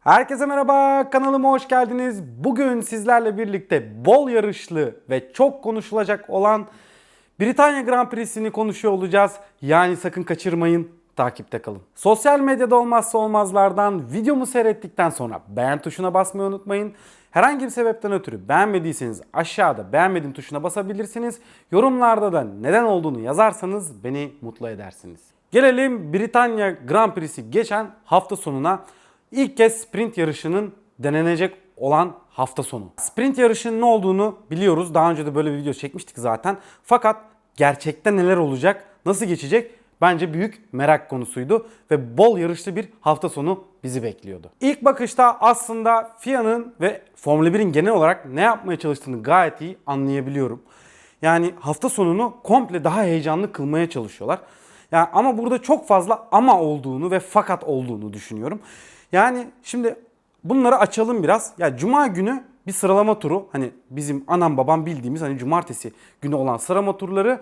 Herkese merhaba, kanalıma hoş geldiniz. Bugün sizlerle birlikte bol yarışlı ve çok konuşulacak olan Britanya Grand Prix'sini konuşuyor olacağız. Yani sakın kaçırmayın, takipte kalın. Sosyal medyada olmazsa olmazlardan videomu seyrettikten sonra beğen tuşuna basmayı unutmayın. Herhangi bir sebepten ötürü beğenmediyseniz aşağıda beğenmedim tuşuna basabilirsiniz. Yorumlarda da neden olduğunu yazarsanız beni mutlu edersiniz. Gelelim Britanya Grand Prix'si geçen hafta sonuna. İlk kez sprint yarışının denenecek olan hafta sonu. Sprint yarışının ne olduğunu biliyoruz. Daha önce de böyle bir video çekmiştik zaten. Fakat gerçekte neler olacak, nasıl geçecek bence büyük merak konusuydu ve bol yarışlı bir hafta sonu bizi bekliyordu. İlk bakışta aslında FIA'nın ve Formula 1'in genel olarak ne yapmaya çalıştığını gayet iyi anlayabiliyorum. Yani hafta sonunu komple daha heyecanlı kılmaya çalışıyorlar. Yani ama burada çok fazla ama olduğunu ve fakat olduğunu düşünüyorum. Yani şimdi bunları açalım biraz. Ya cuma günü bir sıralama turu hani bizim anam babam bildiğimiz hani cumartesi günü olan sıralama turları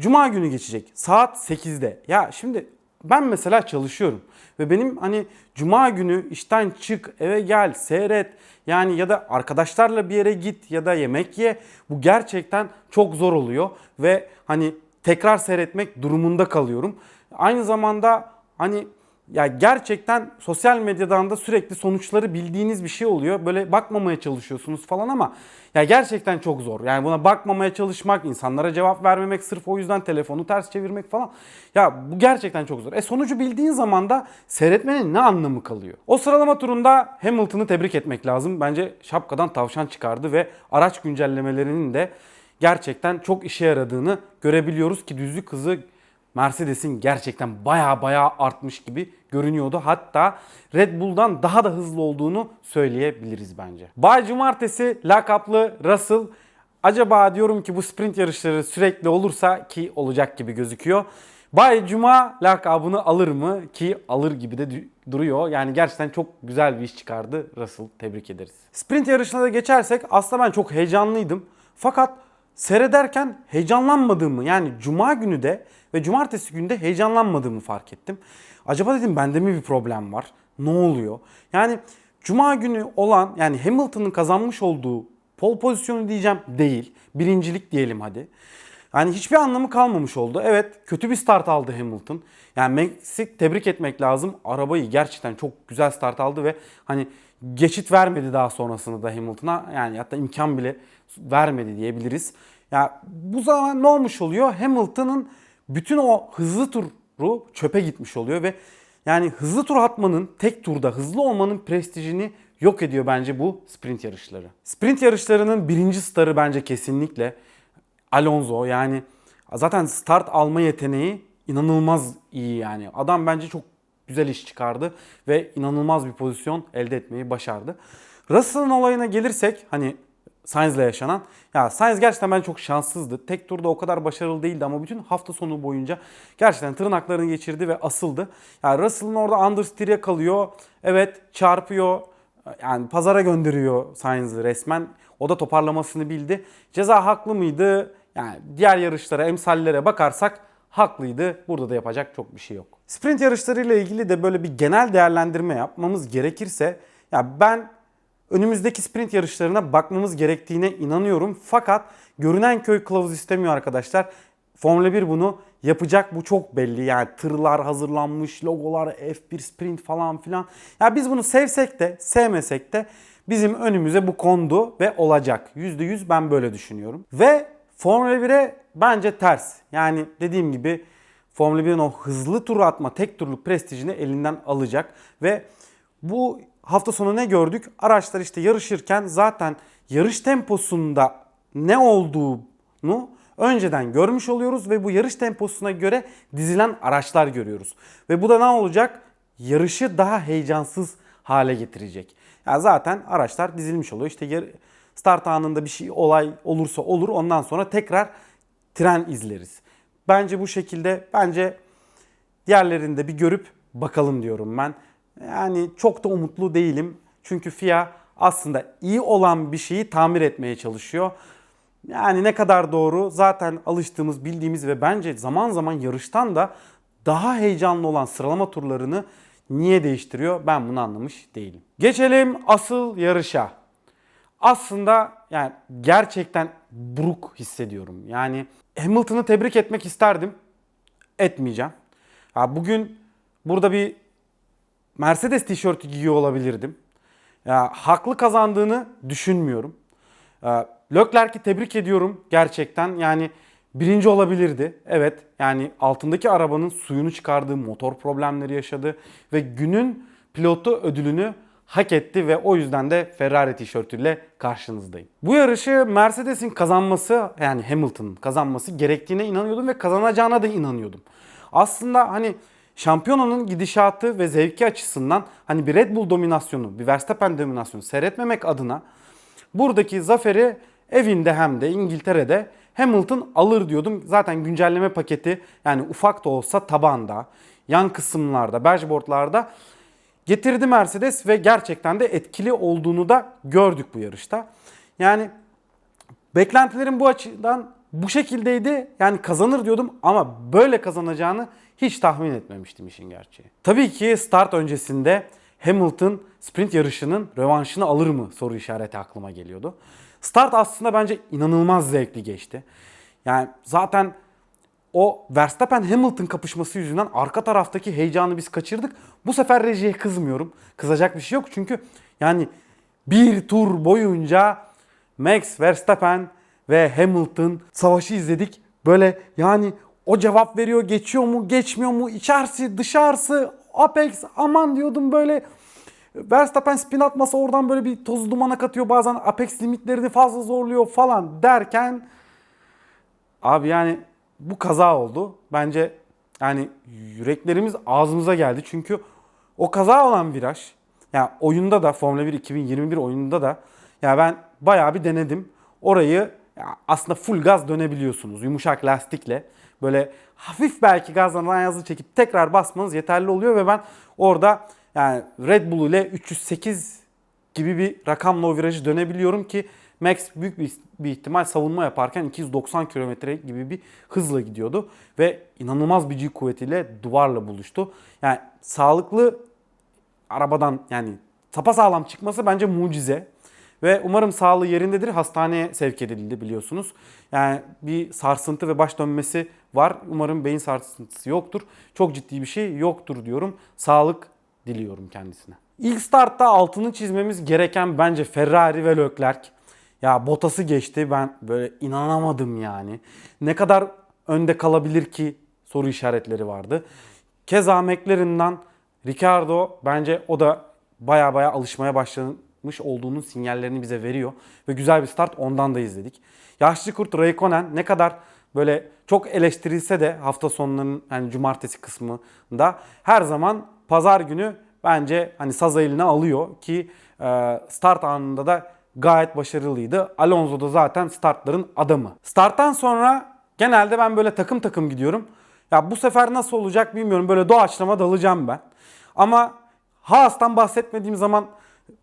cuma günü geçecek saat 8'de. Ya şimdi ben mesela çalışıyorum ve benim hani cuma günü işten çık eve gel seyret yani ya da arkadaşlarla bir yere git ya da yemek ye bu gerçekten çok zor oluyor ve hani tekrar seyretmek durumunda kalıyorum. Aynı zamanda hani ya gerçekten sosyal medyadan da sürekli sonuçları bildiğiniz bir şey oluyor. Böyle bakmamaya çalışıyorsunuz falan ama ya gerçekten çok zor. Yani buna bakmamaya çalışmak, insanlara cevap vermemek, sırf o yüzden telefonu ters çevirmek falan. Ya bu gerçekten çok zor. E sonucu bildiğin zaman da seyretmenin ne anlamı kalıyor? O sıralama turunda Hamilton'ı tebrik etmek lazım. Bence şapkadan tavşan çıkardı ve araç güncellemelerinin de gerçekten çok işe yaradığını görebiliyoruz ki düzlük hızı Mercedes'in gerçekten baya baya artmış gibi görünüyordu. Hatta Red Bull'dan daha da hızlı olduğunu söyleyebiliriz bence. Bay Cumartesi lakaplı Russell acaba diyorum ki bu sprint yarışları sürekli olursa ki olacak gibi gözüküyor. Bay Cuma lakabını alır mı ki alır gibi de duruyor. Yani gerçekten çok güzel bir iş çıkardı Russell. Tebrik ederiz. Sprint yarışına da geçersek aslında ben çok heyecanlıydım. Fakat seyrederken heyecanlanmadığımı yani cuma günü de ve cumartesi günü de heyecanlanmadığımı fark ettim. Acaba dedim bende mi bir problem var? Ne oluyor? Yani cuma günü olan yani Hamilton'ın kazanmış olduğu pole pozisyonu diyeceğim değil. Birincilik diyelim hadi. Yani hiçbir anlamı kalmamış oldu. Evet kötü bir start aldı Hamilton. Yani Meksik tebrik etmek lazım. Arabayı gerçekten çok güzel start aldı ve hani geçit vermedi daha sonrasında da Hamilton'a. Yani hatta imkan bile vermedi diyebiliriz. Ya bu zaman ne olmuş oluyor? Hamilton'ın bütün o hızlı turu çöpe gitmiş oluyor ve yani hızlı tur atmanın, tek turda hızlı olmanın prestijini yok ediyor bence bu sprint yarışları. Sprint yarışlarının birinci starı bence kesinlikle Alonso yani zaten start alma yeteneği inanılmaz iyi yani. Adam bence çok güzel iş çıkardı ve inanılmaz bir pozisyon elde etmeyi başardı. Russell'ın olayına gelirsek hani Sainz'le yaşanan. Ya Sainz gerçekten ben çok şanssızdı. Tek turda o kadar başarılı değildi ama bütün hafta sonu boyunca gerçekten tırnaklarını geçirdi ve asıldı. Ya Russell'ın orada understeer'e kalıyor. Evet çarpıyor. Yani pazara gönderiyor Sainz'ı resmen. O da toparlamasını bildi. Ceza haklı mıydı? Yani diğer yarışlara, emsallere bakarsak haklıydı. Burada da yapacak çok bir şey yok. Sprint yarışlarıyla ilgili de böyle bir genel değerlendirme yapmamız gerekirse ya ben önümüzdeki sprint yarışlarına bakmamız gerektiğine inanıyorum. Fakat görünen köy kılavuz istemiyor arkadaşlar. Formula 1 bunu yapacak bu çok belli. Yani tırlar hazırlanmış, logolar, F1 sprint falan filan. Ya biz bunu sevsek de sevmesek de bizim önümüze bu kondu ve olacak. %100 ben böyle düşünüyorum. Ve Formula 1'e bence ters. Yani dediğim gibi Formula 1'in o hızlı tur atma, tek turluk prestijini elinden alacak ve bu hafta sonu ne gördük? Araçlar işte yarışırken zaten yarış temposunda ne olduğunu önceden görmüş oluyoruz ve bu yarış temposuna göre dizilen araçlar görüyoruz. Ve bu da ne olacak? Yarışı daha heyecansız hale getirecek. Yani zaten araçlar dizilmiş oluyor. İşte start anında bir şey olay olursa olur. Ondan sonra tekrar tren izleriz. Bence bu şekilde bence diğerlerinde bir görüp bakalım diyorum ben. Yani çok da umutlu değilim. Çünkü FIA aslında iyi olan bir şeyi tamir etmeye çalışıyor. Yani ne kadar doğru zaten alıştığımız, bildiğimiz ve bence zaman zaman yarıştan da daha heyecanlı olan sıralama turlarını Niye değiştiriyor? Ben bunu anlamış değilim. Geçelim asıl yarışa. Aslında yani gerçekten buruk hissediyorum. Yani Hamilton'ı tebrik etmek isterdim. Etmeyeceğim. Ya bugün burada bir Mercedes tişörtü giyiyor olabilirdim. Ya haklı kazandığını düşünmüyorum. Ya, Leclerc'i tebrik ediyorum gerçekten. Yani birinci olabilirdi. Evet yani altındaki arabanın suyunu çıkardığı motor problemleri yaşadı ve günün pilotu ödülünü hak etti ve o yüzden de Ferrari tişörtüyle karşınızdayım. Bu yarışı Mercedes'in kazanması yani Hamilton'ın kazanması gerektiğine inanıyordum ve kazanacağına da inanıyordum. Aslında hani şampiyonanın gidişatı ve zevki açısından hani bir Red Bull dominasyonu, bir Verstappen dominasyonu seyretmemek adına buradaki zaferi evinde hem de İngiltere'de Hamilton alır diyordum. Zaten güncelleme paketi yani ufak da olsa tabanda, yan kısımlarda, dashboardlarda getirdi Mercedes ve gerçekten de etkili olduğunu da gördük bu yarışta. Yani beklentilerim bu açıdan bu şekildeydi. Yani kazanır diyordum ama böyle kazanacağını hiç tahmin etmemiştim işin gerçeği. Tabii ki start öncesinde Hamilton sprint yarışının rövanşını alır mı soru işareti aklıma geliyordu. Start aslında bence inanılmaz zevkli geçti. Yani zaten o Verstappen Hamilton kapışması yüzünden arka taraftaki heyecanı biz kaçırdık. Bu sefer rejiye kızmıyorum. Kızacak bir şey yok çünkü yani bir tur boyunca Max Verstappen ve Hamilton savaşı izledik. Böyle yani o cevap veriyor, geçiyor mu, geçmiyor mu, içerisi, dışarısı, Apex aman diyordum böyle. Verstappen spin atmasa oradan böyle bir toz dumana katıyor bazen Apex limitlerini fazla zorluyor falan derken abi yani bu kaza oldu. Bence yani yüreklerimiz ağzımıza geldi. Çünkü o kaza olan viraj yani oyunda da Formula 1 2021 oyununda da ya ben bayağı bir denedim. Orayı aslında full gaz dönebiliyorsunuz yumuşak lastikle. Böyle hafif belki gazdan ayazı çekip tekrar basmanız yeterli oluyor ve ben orada yani Red Bull ile 308 gibi bir rakamla o virajı dönebiliyorum ki Max büyük bir, bir ihtimal savunma yaparken 290 km gibi bir hızla gidiyordu ve inanılmaz bir G kuvvetiyle duvarla buluştu. Yani sağlıklı arabadan yani sağlam çıkması bence mucize. Ve umarım sağlığı yerindedir. Hastaneye sevk edildi biliyorsunuz. Yani bir sarsıntı ve baş dönmesi var. Umarım beyin sarsıntısı yoktur. Çok ciddi bir şey yoktur diyorum. Sağlık diliyorum kendisine. İlk startta altını çizmemiz gereken bence Ferrari ve Leclerc. Ya Bottas'ı geçti ben böyle inanamadım yani. Ne kadar önde kalabilir ki soru işaretleri vardı. Keza McLaren'dan Ricardo bence o da baya baya alışmaya başlamış olduğunun sinyallerini bize veriyor. Ve güzel bir start ondan da izledik. Yaşlı kurt Raikkonen ne kadar böyle çok eleştirilse de hafta sonlarının yani cumartesi kısmında her zaman pazar günü bence hani saz eline alıyor ki e, start anında da gayet başarılıydı. Alonso da zaten startların adamı. Starttan sonra genelde ben böyle takım takım gidiyorum. Ya bu sefer nasıl olacak bilmiyorum. Böyle doğaçlama dalacağım ben. Ama Haas'tan bahsetmediğim zaman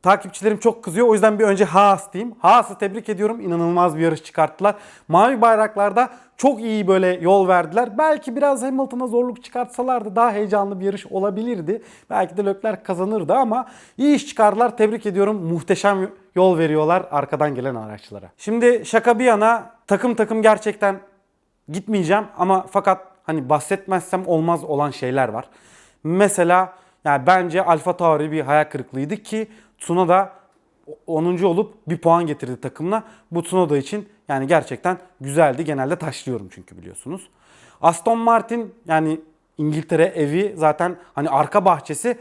takipçilerim çok kızıyor. O yüzden bir önce Haas diyeyim. Haas'ı tebrik ediyorum. İnanılmaz bir yarış çıkarttılar. Mavi bayraklarda çok iyi böyle yol verdiler. Belki biraz Hamilton'a zorluk çıkartsalardı daha heyecanlı bir yarış olabilirdi. Belki de Leclerc kazanırdı ama iyi iş çıkardılar. Tebrik ediyorum. Muhteşem yol veriyorlar arkadan gelen araçlara. Şimdi şaka bir yana takım takım gerçekten gitmeyeceğim ama fakat hani bahsetmezsem olmaz olan şeyler var. Mesela yani bence Alfa Tauri bir hayal kırıklığıydı ki Tsunoda 10. olup bir puan getirdi takımına. Bu Tsunoda için yani gerçekten güzeldi. Genelde taşlıyorum çünkü biliyorsunuz. Aston Martin yani İngiltere evi zaten hani arka bahçesi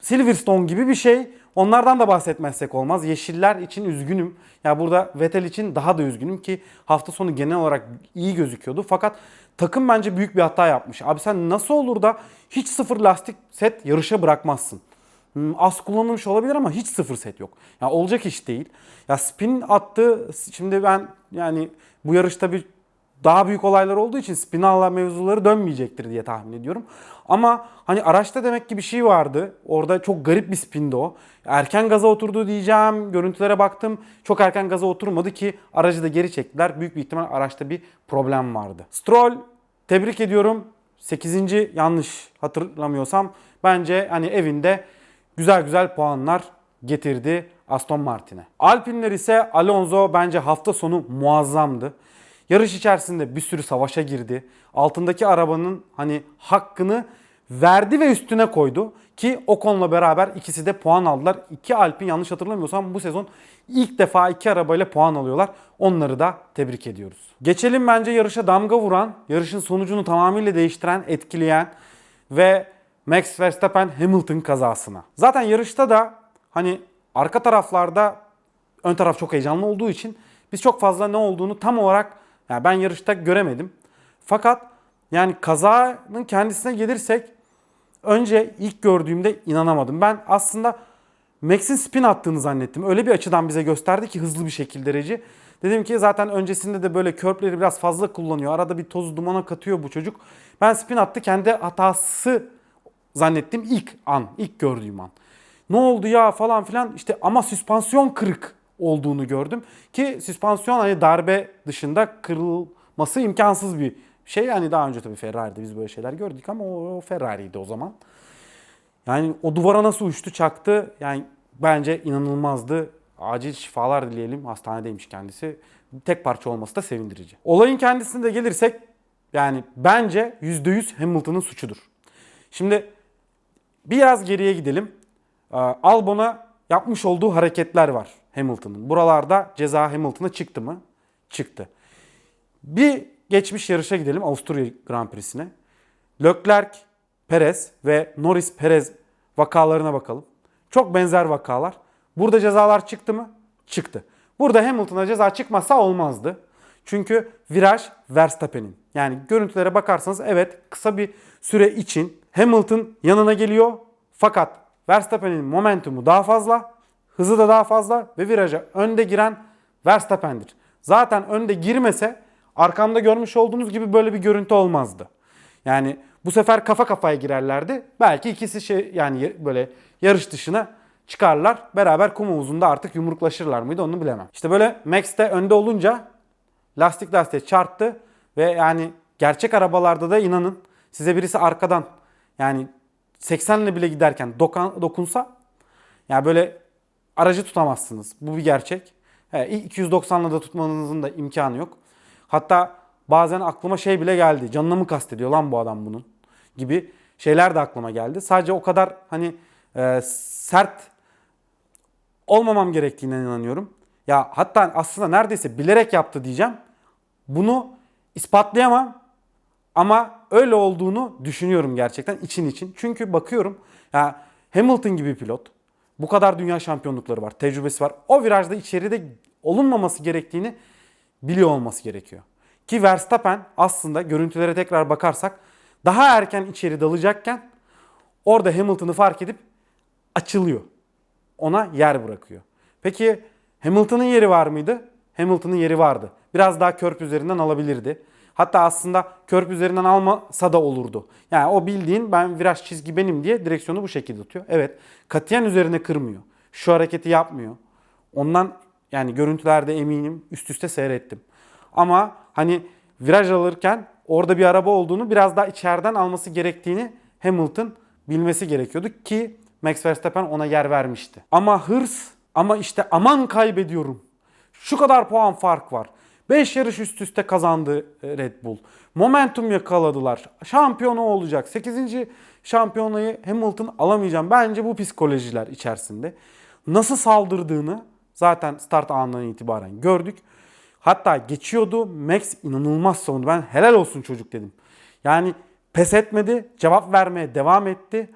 Silverstone gibi bir şey. Onlardan da bahsetmezsek olmaz. Yeşiller için üzgünüm. Ya burada Vettel için daha da üzgünüm ki hafta sonu genel olarak iyi gözüküyordu. Fakat takım bence büyük bir hata yapmış. Abi sen nasıl olur da hiç sıfır lastik set yarışa bırakmazsın? Hmm, az kullanılmış olabilir ama hiç sıfır set yok. Ya yani olacak iş değil. Ya spin attı. Şimdi ben yani bu yarışta bir daha büyük olaylar olduğu için Spinalla mevzuları dönmeyecektir diye tahmin ediyorum. Ama hani araçta demek ki bir şey vardı. Orada çok garip bir spindi o. Erken gaza oturdu diyeceğim. Görüntülere baktım. Çok erken gaza oturmadı ki aracı da geri çektiler. Büyük bir ihtimal araçta bir problem vardı. Stroll tebrik ediyorum. 8. yanlış hatırlamıyorsam bence hani evinde güzel güzel puanlar getirdi Aston Martin'e. Alpinler ise Alonso bence hafta sonu muazzamdı. Yarış içerisinde bir sürü savaşa girdi. Altındaki arabanın hani hakkını verdi ve üstüne koydu. Ki Ocon'la beraber ikisi de puan aldılar. İki Alpin yanlış hatırlamıyorsam bu sezon ilk defa iki arabayla puan alıyorlar. Onları da tebrik ediyoruz. Geçelim bence yarışa damga vuran, yarışın sonucunu tamamıyla değiştiren, etkileyen ve Max Verstappen Hamilton kazasına. Zaten yarışta da hani arka taraflarda ön taraf çok heyecanlı olduğu için biz çok fazla ne olduğunu tam olarak yani ben yarışta göremedim. Fakat yani kazanın kendisine gelirsek önce ilk gördüğümde inanamadım. Ben aslında Max'in spin attığını zannettim. Öyle bir açıdan bize gösterdi ki hızlı bir şekilde Reci. Dedim ki zaten öncesinde de böyle körpleri biraz fazla kullanıyor. Arada bir toz dumana katıyor bu çocuk. Ben spin attı kendi hatası zannettim ilk an, ilk gördüğüm an. Ne oldu ya falan filan işte ama süspansiyon kırık olduğunu gördüm. Ki süspansiyon hani darbe dışında kırılması imkansız bir şey. Yani daha önce tabii Ferrari'de biz böyle şeyler gördük ama o, o Ferrari'ydi o zaman. Yani o duvara nasıl uçtu çaktı yani bence inanılmazdı. Acil şifalar dileyelim. Hastanedeymiş kendisi. Tek parça olması da sevindirici. Olayın kendisine de gelirsek yani bence %100 Hamilton'ın suçudur. Şimdi biraz geriye gidelim. Ee, Albon'a yapmış olduğu hareketler var Hamilton'ın. Buralarda ceza Hamilton'a çıktı mı? Çıktı. Bir geçmiş yarışa gidelim Avusturya Grand Prix'sine. Leclerc, Perez ve Norris Perez vakalarına bakalım. Çok benzer vakalar. Burada cezalar çıktı mı? Çıktı. Burada Hamilton'a ceza çıkmasa olmazdı. Çünkü viraj Verstappen'in. Yani görüntülere bakarsanız evet kısa bir süre için Hamilton yanına geliyor. Fakat Verstappen'in momentumu daha fazla, hızı da daha fazla ve viraja önde giren Verstappen'dir. Zaten önde girmese arkamda görmüş olduğunuz gibi böyle bir görüntü olmazdı. Yani bu sefer kafa kafaya girerlerdi. Belki ikisi şey yani böyle yarış dışına çıkarlar. Beraber kum havuzunda artık yumruklaşırlar mıydı onu bilemem. İşte böyle Max de önde olunca lastik lastiğe çarptı ve yani gerçek arabalarda da inanın size birisi arkadan yani 80 ile bile giderken dokan, dokunsa yani böyle aracı tutamazsınız. Bu bir gerçek. He, 290 ile da tutmanızın da imkanı yok. Hatta bazen aklıma şey bile geldi. Canına mı kastediyor lan bu adam bunun gibi şeyler de aklıma geldi. Sadece o kadar hani e, sert olmamam gerektiğine inanıyorum. Ya hatta aslında neredeyse bilerek yaptı diyeceğim. Bunu ispatlayamam ama öyle olduğunu düşünüyorum gerçekten için için. Çünkü bakıyorum ya Hamilton gibi pilot bu kadar dünya şampiyonlukları var, tecrübesi var. O virajda içeride olunmaması gerektiğini biliyor olması gerekiyor. Ki Verstappen aslında görüntülere tekrar bakarsak daha erken içeri dalacakken orada Hamilton'ı fark edip açılıyor. Ona yer bırakıyor. Peki Hamilton'ın yeri var mıydı? Hamilton'ın yeri vardı. Biraz daha körp üzerinden alabilirdi. Hatta aslında körp üzerinden almasa da olurdu. Yani o bildiğin ben viraj çizgi benim diye direksiyonu bu şekilde tutuyor. Evet katiyen üzerine kırmıyor. Şu hareketi yapmıyor. Ondan yani görüntülerde eminim üst üste seyrettim. Ama hani viraj alırken orada bir araba olduğunu biraz daha içeriden alması gerektiğini Hamilton bilmesi gerekiyordu ki Max Verstappen ona yer vermişti. Ama hırs ama işte aman kaybediyorum. Şu kadar puan fark var. 5 yarış üst üste kazandı Red Bull. Momentum yakaladılar. Şampiyonu olacak. 8. şampiyonayı Hamilton alamayacağım. Bence bu psikolojiler içerisinde. Nasıl saldırdığını zaten start anından itibaren gördük. Hatta geçiyordu. Max inanılmaz savundu. Ben helal olsun çocuk dedim. Yani pes etmedi. Cevap vermeye devam etti.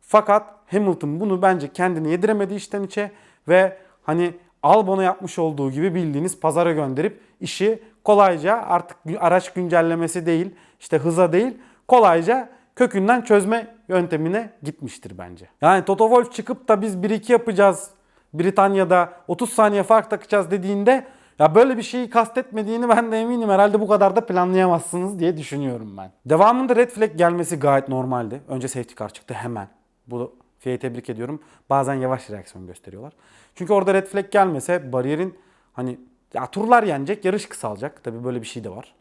Fakat Hamilton bunu bence kendini yediremedi içten içe ve hani Albon'a yapmış olduğu gibi bildiğiniz pazara gönderip işi kolayca artık araç güncellemesi değil, işte hıza değil, kolayca kökünden çözme yöntemine gitmiştir bence. Yani Toto Wolff çıkıp da biz 1-2 yapacağız Britanya'da 30 saniye fark takacağız dediğinde ya böyle bir şeyi kastetmediğini ben de eminim. Herhalde bu kadar da planlayamazsınız diye düşünüyorum ben. Devamında red flag gelmesi gayet normaldi. Önce safety car çıktı hemen. Bu FIA'yı tebrik ediyorum. Bazen yavaş reaksiyon gösteriyorlar. Çünkü orada red flag gelmese bariyerin hani ya turlar yenecek, yarış kısalacak. Tabii böyle bir şey de var.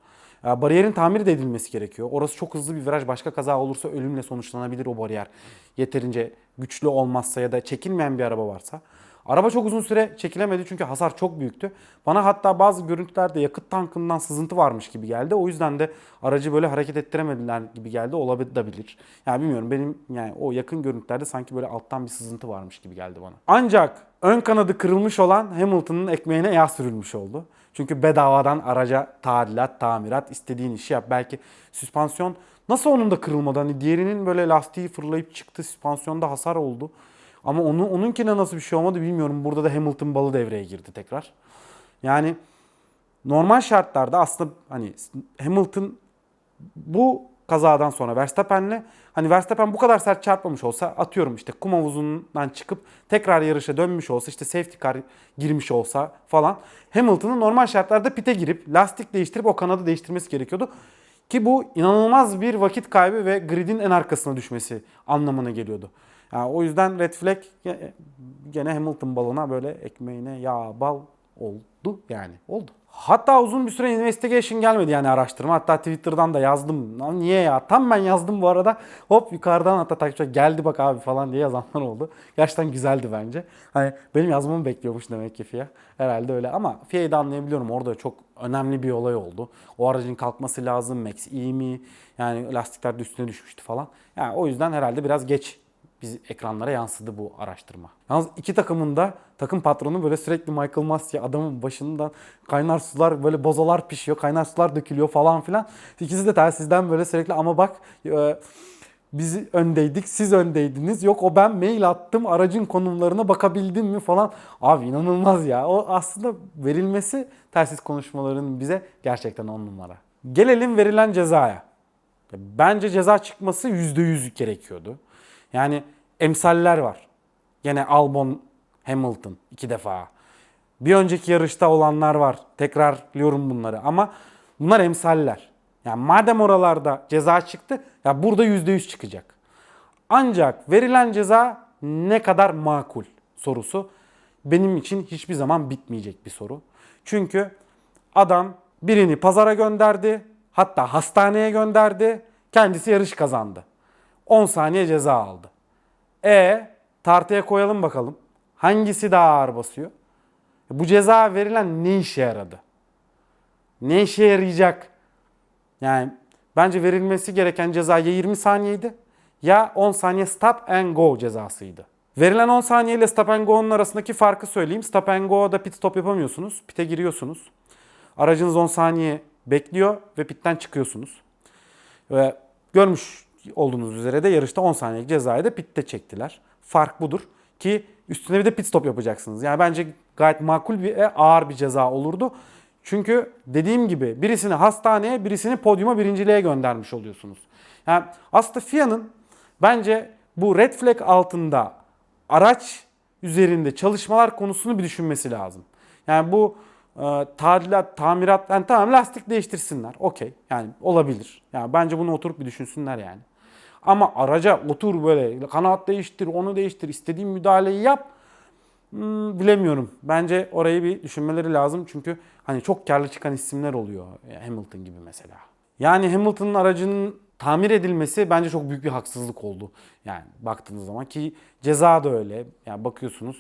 Ya Bariyerin tamir de edilmesi gerekiyor. Orası çok hızlı bir viraj. Başka kaza olursa ölümle sonuçlanabilir o bariyer. Yeterince güçlü olmazsa ya da çekilmeyen bir araba varsa. Araba çok uzun süre çekilemedi çünkü hasar çok büyüktü. Bana hatta bazı görüntülerde yakıt tankından sızıntı varmış gibi geldi. O yüzden de aracı böyle hareket ettiremediler gibi geldi. Olabilir. Yani bilmiyorum benim yani o yakın görüntülerde sanki böyle alttan bir sızıntı varmış gibi geldi bana. Ancak ön kanadı kırılmış olan Hamilton'ın ekmeğine yağ sürülmüş oldu. Çünkü bedavadan araca tadilat, tamirat, istediğin işi yap. Belki süspansiyon nasıl onun da kırılmadı? Hani diğerinin böyle lastiği fırlayıp çıktı, süspansiyonda hasar oldu. Ama onun onunkine nasıl bir şey olmadı bilmiyorum. Burada da Hamilton balı devreye girdi tekrar. Yani normal şartlarda aslında hani Hamilton bu kazadan sonra Verstappen'le hani Verstappen bu kadar sert çarpmamış olsa atıyorum işte kum havuzundan çıkıp tekrar yarışa dönmüş olsa işte safety car girmiş olsa falan Hamilton'ın normal şartlarda pite girip lastik değiştirip o kanadı değiştirmesi gerekiyordu. Ki bu inanılmaz bir vakit kaybı ve gridin en arkasına düşmesi anlamına geliyordu. Yani o yüzden red flag gene Hamilton balına böyle ekmeğine yağ bal oldu yani oldu. Hatta uzun bir süre investigation gelmedi yani araştırma. Hatta Twitter'dan da yazdım. Lan niye ya? Tam ben yazdım bu arada. Hop yukarıdan hatta takipçiler geldi bak abi falan diye yazanlar oldu. Gerçekten güzeldi bence. Hani benim yazmamı bekliyormuş demek ki FIA. Herhalde öyle ama FIA'yı da anlayabiliyorum. Orada çok önemli bir olay oldu. O aracın kalkması lazım. Max iyi mi? Yani lastikler de üstüne düşmüştü falan. Yani o yüzden herhalde biraz geç biz ekranlara yansıdı bu araştırma. Yalnız iki takımın da takım patronu böyle sürekli Michael Masiye adamın başından kaynar sular böyle bozalar pişiyor, kaynar sular dökülüyor falan filan. İkisi de telsizden böyle sürekli ama bak e, biz öndeydik, siz öndeydiniz. Yok o ben mail attım, aracın konumlarına bakabildim mi falan. Abi inanılmaz ya. O aslında verilmesi telsiz konuşmalarının bize gerçekten on numara. Gelelim verilen cezaya. Bence ceza çıkması %100 gerekiyordu. Yani emsaller var. Gene Albon, Hamilton iki defa. Bir önceki yarışta olanlar var. Tekrarlıyorum bunları ama bunlar emsaller. Yani madem oralarda ceza çıktı ya burada %100 çıkacak. Ancak verilen ceza ne kadar makul sorusu benim için hiçbir zaman bitmeyecek bir soru. Çünkü adam birini pazara gönderdi, hatta hastaneye gönderdi, kendisi yarış kazandı. 10 saniye ceza aldı. E tartıya koyalım bakalım. Hangisi daha ağır basıyor? Bu ceza verilen ne işe yaradı? Ne işe yarayacak? Yani bence verilmesi gereken ceza ya 20 saniyeydi ya 10 saniye stop and go cezasıydı. Verilen 10 saniye ile stop and go'nun arasındaki farkı söyleyeyim. Stop and go'da pit stop yapamıyorsunuz. Pit'e giriyorsunuz. Aracınız 10 saniye bekliyor ve pitten çıkıyorsunuz. Ve görmüş olduğunuz üzere de yarışta 10 saniyelik cezayı da pitte çektiler. Fark budur ki üstüne bir de pit stop yapacaksınız. Yani bence gayet makul bir e, ağır bir ceza olurdu. Çünkü dediğim gibi birisini hastaneye, birisini podyuma birinciliğe göndermiş oluyorsunuz. Yani aslında FIA'nın bence bu red flag altında araç üzerinde çalışmalar konusunu bir düşünmesi lazım. Yani bu e, tadilat, tamirat, yani tamam lastik değiştirsinler. Okey. Yani olabilir. Yani bence bunu oturup bir düşünsünler yani. Ama araca otur böyle kanat değiştir, onu değiştir, istediğin müdahaleyi yap. Hmm, bilemiyorum. Bence orayı bir düşünmeleri lazım. Çünkü hani çok karlı çıkan isimler oluyor. Hamilton gibi mesela. Yani Hamilton'ın aracının tamir edilmesi bence çok büyük bir haksızlık oldu. Yani baktığınız zaman ki ceza da öyle. Yani bakıyorsunuz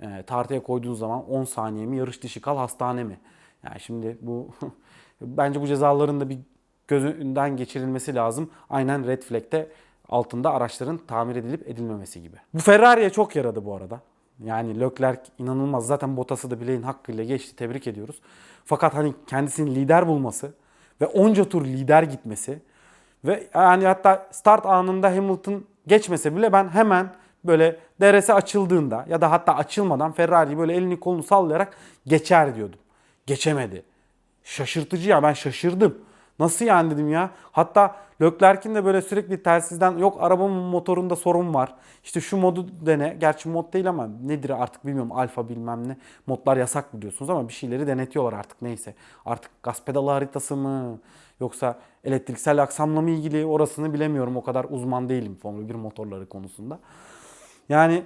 e, tartıya koyduğunuz zaman 10 saniye mi yarış dışı kal hastane mi? Yani şimdi bu bence bu cezaların da bir gözünden geçirilmesi lazım. Aynen red flag'te altında araçların tamir edilip edilmemesi gibi. Bu Ferrari'ye çok yaradı bu arada. Yani Leclerc inanılmaz. Zaten Bottas'ı da bileğin hakkıyla geçti. Tebrik ediyoruz. Fakat hani kendisini lider bulması ve onca tur lider gitmesi ve yani hatta start anında Hamilton geçmese bile ben hemen böyle DRS açıldığında ya da hatta açılmadan Ferrari böyle elini kolunu sallayarak geçer diyordum. Geçemedi. Şaşırtıcı ya ben şaşırdım. Nasıl yani dedim ya. Hatta Leclerc'in de böyle sürekli telsizden yok arabamın motorunda sorun var. İşte şu modu dene. Gerçi mod değil ama nedir artık bilmiyorum. Alfa bilmem ne. Modlar yasak biliyorsunuz ama bir şeyleri denetiyorlar artık neyse. Artık gaz pedalı haritası mı? Yoksa elektriksel aksamla mı ilgili orasını bilemiyorum. O kadar uzman değilim Formula 1 motorları konusunda. Yani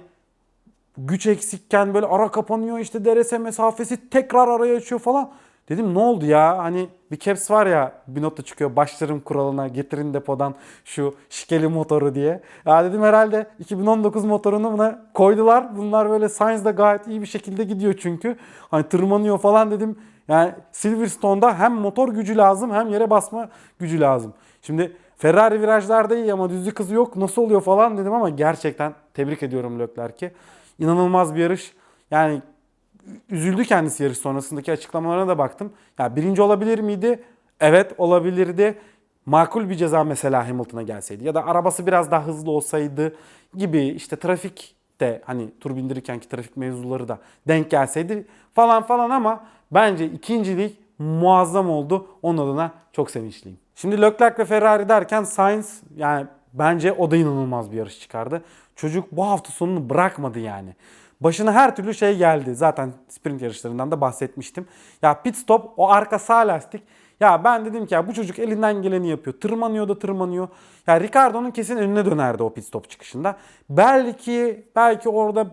güç eksikken böyle ara kapanıyor işte DRS mesafesi tekrar araya açıyor falan. Dedim ne oldu ya? Hani bir caps var ya bir nota çıkıyor başlarım kuralına getirin depodan şu şikeli motoru diye. Ya dedim herhalde 2019 motorunu buna koydular. Bunlar böyle Sainz'da gayet iyi bir şekilde gidiyor çünkü. Hani tırmanıyor falan dedim. Yani Silverstone'da hem motor gücü lazım hem yere basma gücü lazım. Şimdi Ferrari virajlarda iyi ama düzlük hızı yok nasıl oluyor falan dedim ama gerçekten tebrik ediyorum Leclerc'i. İnanılmaz bir yarış. Yani üzüldü kendisi yarış sonrasındaki açıklamalarına da baktım. Ya birinci olabilir miydi? Evet olabilirdi. Makul bir ceza mesela Hamilton'a gelseydi ya da arabası biraz daha hızlı olsaydı gibi işte trafik de hani tur bindirirken ki trafik mevzuları da denk gelseydi falan falan ama bence ikincilik muazzam oldu. Onun adına çok sevinçliyim. Şimdi Leclerc ve Ferrari derken Sainz yani bence o da inanılmaz bir yarış çıkardı. Çocuk bu hafta sonunu bırakmadı yani. Başına her türlü şey geldi. Zaten sprint yarışlarından da bahsetmiştim. Ya pit stop o arka sağ lastik. Ya ben dedim ki ya bu çocuk elinden geleni yapıyor. Tırmanıyor da tırmanıyor. Ya Ricardo'nun kesin önüne dönerdi o pit stop çıkışında. Belki belki orada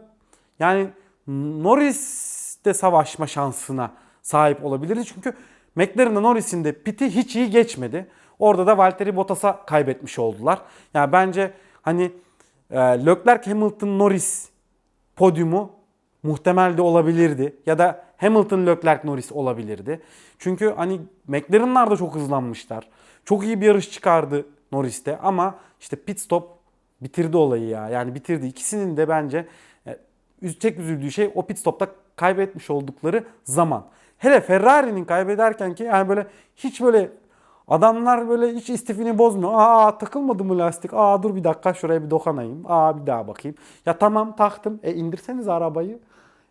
yani Norris'te savaşma şansına sahip olabilirdi. Çünkü McLaren'ın Norris'in de piti hiç iyi geçmedi. Orada da Valtteri Bottas'a kaybetmiş oldular. Yani bence hani e, Leclerc, Hamilton, Norris podyumu muhtemel de olabilirdi. Ya da Hamilton, Leclerc, Norris olabilirdi. Çünkü hani McLaren'lar da çok hızlanmışlar. Çok iyi bir yarış çıkardı Norris'te ama işte pit stop bitirdi olayı ya. Yani bitirdi. İkisinin de bence e, tek üzüldüğü şey o pit stopta kaybetmiş oldukları zaman. Hele Ferrari'nin kaybederken ki yani böyle hiç böyle adamlar böyle hiç istifini bozmuyor. Aa takılmadı mı lastik? Aa dur bir dakika şuraya bir dokanayım. Aa bir daha bakayım. Ya tamam taktım. E indirseniz arabayı.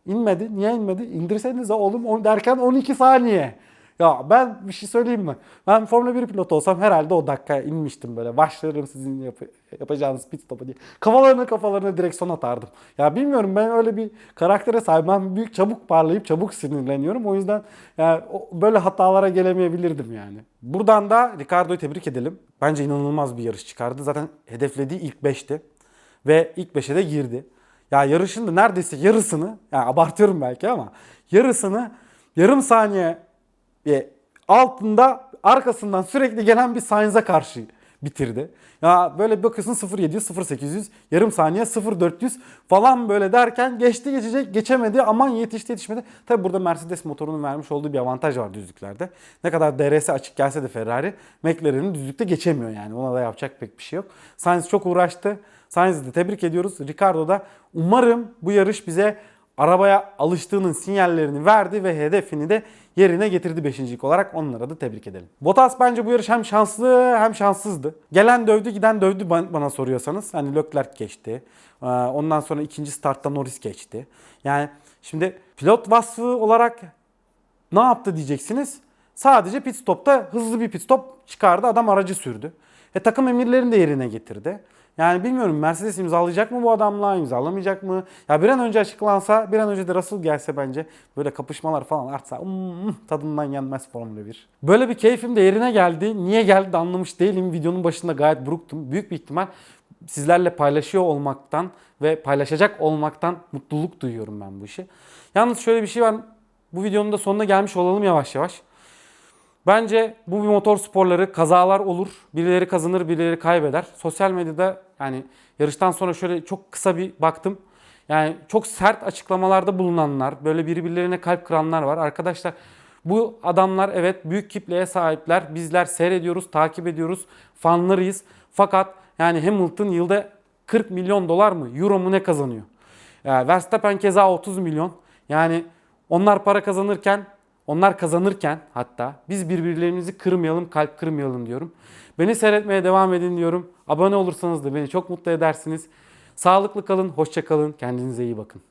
İnmedi. Niye inmedi? İndirseniz oğlum derken 12 saniye. Ya ben bir şey söyleyeyim mi? Ben Formula 1 pilotu olsam herhalde o dakika inmiştim böyle. Başlarım sizin yap- yapacağınız pit stop'a diye. Kafalarına kafalarına direksiyon atardım. Ya bilmiyorum ben öyle bir karaktere sahip. Ben büyük çabuk parlayıp çabuk sinirleniyorum. O yüzden yani böyle hatalara gelemeyebilirdim yani. Buradan da Ricardo'yu tebrik edelim. Bence inanılmaz bir yarış çıkardı. Zaten hedeflediği ilk 5'ti. Ve ilk 5'e de girdi. Ya yarışın da neredeyse yarısını, yani abartıyorum belki ama yarısını yarım saniye ve altında arkasından sürekli gelen bir Sainz'a karşı bitirdi. Ya böyle bir bakıyorsun 0700, 0800, yarım saniye 0400 falan böyle derken geçti geçecek geçemedi aman yetişti yetişmedi. Tabi burada Mercedes motorunun vermiş olduğu bir avantaj var düzlüklerde. Ne kadar DRS açık gelse de Ferrari McLaren'in düzlükte geçemiyor yani ona da yapacak pek bir şey yok. Sainz çok uğraştı. Sainz'i de tebrik ediyoruz. Ricardo da umarım bu yarış bize arabaya alıştığının sinyallerini verdi ve hedefini de yerine getirdi 5. olarak. Onlara da tebrik edelim. Bottas bence bu yarış hem şanslı hem şanssızdı. Gelen dövdü giden dövdü ban- bana soruyorsanız. Hani Leclerc geçti. Ee, Ondan sonra ikinci startta Norris geçti. Yani şimdi pilot vasfı olarak ne yaptı diyeceksiniz. Sadece pit stopta hızlı bir pit stop çıkardı. Adam aracı sürdü. E takım emirlerini de yerine getirdi. Yani bilmiyorum Mercedes imzalayacak mı bu adamla, imzalamayacak mı? Ya bir an önce açıklansa, bir an önce de Russell gelse bence böyle kapışmalar falan artsa hmm, tadından yenmez Formula 1. Böyle bir keyfim de yerine geldi. Niye geldi de anlamış değilim. Videonun başında gayet buruktum. Büyük bir ihtimal sizlerle paylaşıyor olmaktan ve paylaşacak olmaktan mutluluk duyuyorum ben bu işi. Yalnız şöyle bir şey var. Bu videonun da sonuna gelmiş olalım yavaş yavaş. Bence bu bir motor sporları kazalar olur. Birileri kazanır, birileri kaybeder. Sosyal medyada yani yarıştan sonra şöyle çok kısa bir baktım. Yani çok sert açıklamalarda bulunanlar, böyle birbirlerine kalp kıranlar var. Arkadaşlar bu adamlar evet büyük kitleye sahipler. Bizler seyrediyoruz, takip ediyoruz, fanlarıyız. Fakat yani Hamilton yılda 40 milyon dolar mı, euro mu ne kazanıyor? Verstappen keza 30 milyon. Yani onlar para kazanırken onlar kazanırken hatta biz birbirlerimizi kırmayalım, kalp kırmayalım diyorum. Beni seyretmeye devam edin diyorum. Abone olursanız da beni çok mutlu edersiniz. Sağlıklı kalın, hoşça kalın, kendinize iyi bakın.